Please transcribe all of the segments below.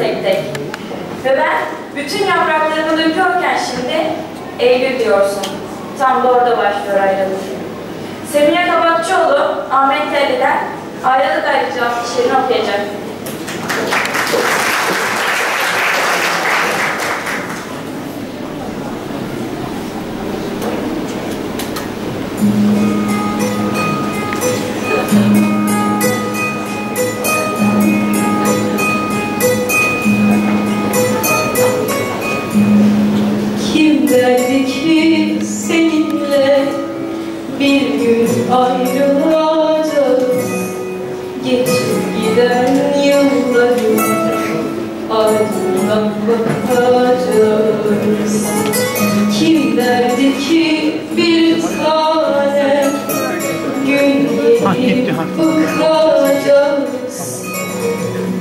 tek tek. Ve ben bütün yapraklarımı döküyorken şimdi Eylül diyorsun. Tam da orada başlıyor ayrılık. Semiha Kabakçıoğlu, Ahmet Telli'den ayrılık ayrıcı adlı şiirini okuyacak. Kim ayrılacağız. Geçip giden yılları ardından bakacağız. Kim derdi ki bir tane gün gelip bıkacağız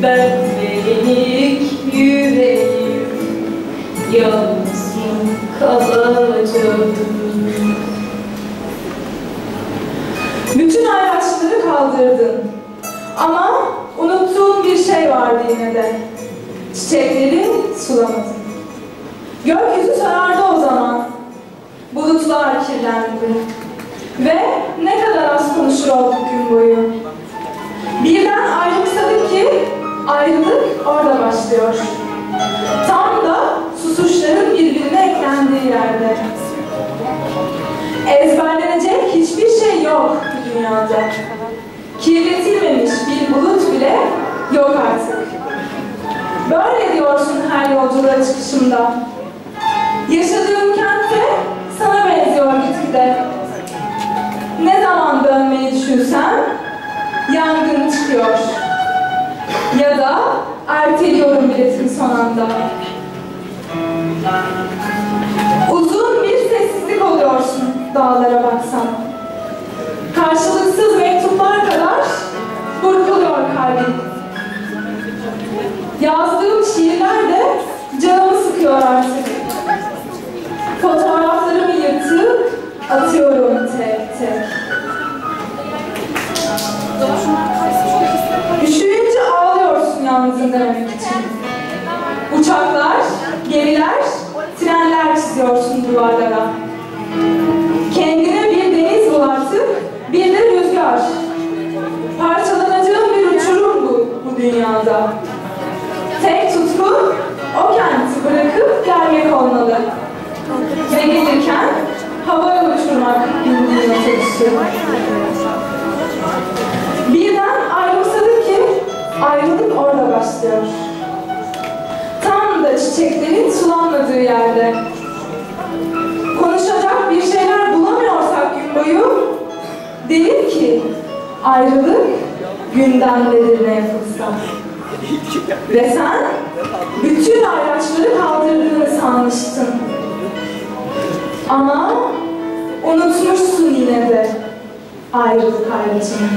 Ben yenik yüreğim yalnız kalacağım? Vardı yine de. Çiçekleri sulamadın. Gökyüzü sarardı o zaman. Bulutlar kirlendi. Ve ne kadar az konuşur olduk gün boyu. Birden ayrımsadık ki ayrılık orada başlıyor. Tam da susuşların birbirine eklendiği yerde. Ezberlenecek hiçbir şey yok dünyada. Kirletilmemiş bir bulut bile yok artık. Böyle diyorsun her yolculuğa çıkışımda. Yaşadığım kentte sana benziyor gitgide. Ne zaman dönmeyi düşünsem yangın çıkıyor. Ya da erteliyorum biletin son anda. Uzun bir sessizlik oluyorsun dağlara baksan. Atıyorum tek tek. Üşüyünce ağlıyorsun yalnızın demek için. Uçaklar, gemiler, trenler çiziyorsun duvarlara. Kendine bir deniz bul artık, bir de rüzgar. Parçalanacağın bir uçurum bu, bu dünyada. Tek tutku, o kenti bırakıp gelmek olmalı. Birden ayrımsadık ki ayrılık orada başlıyor. Tam da çiçeklerin sulanmadığı yerde. Konuşacak bir şeyler bulamıyorsak gün boyu değil ki ayrılık gündemlerine yapılsa. Ve sen bütün ayraçları kaldırdığını sanmıştın. Ama unutmuşsun yine de ayrılık ayracını.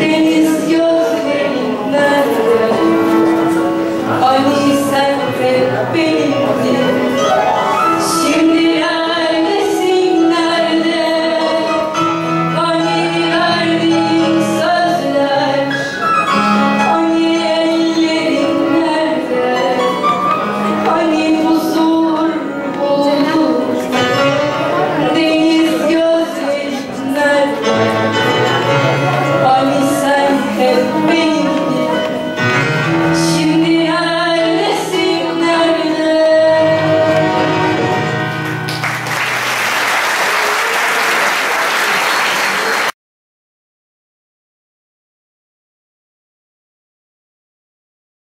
Deniz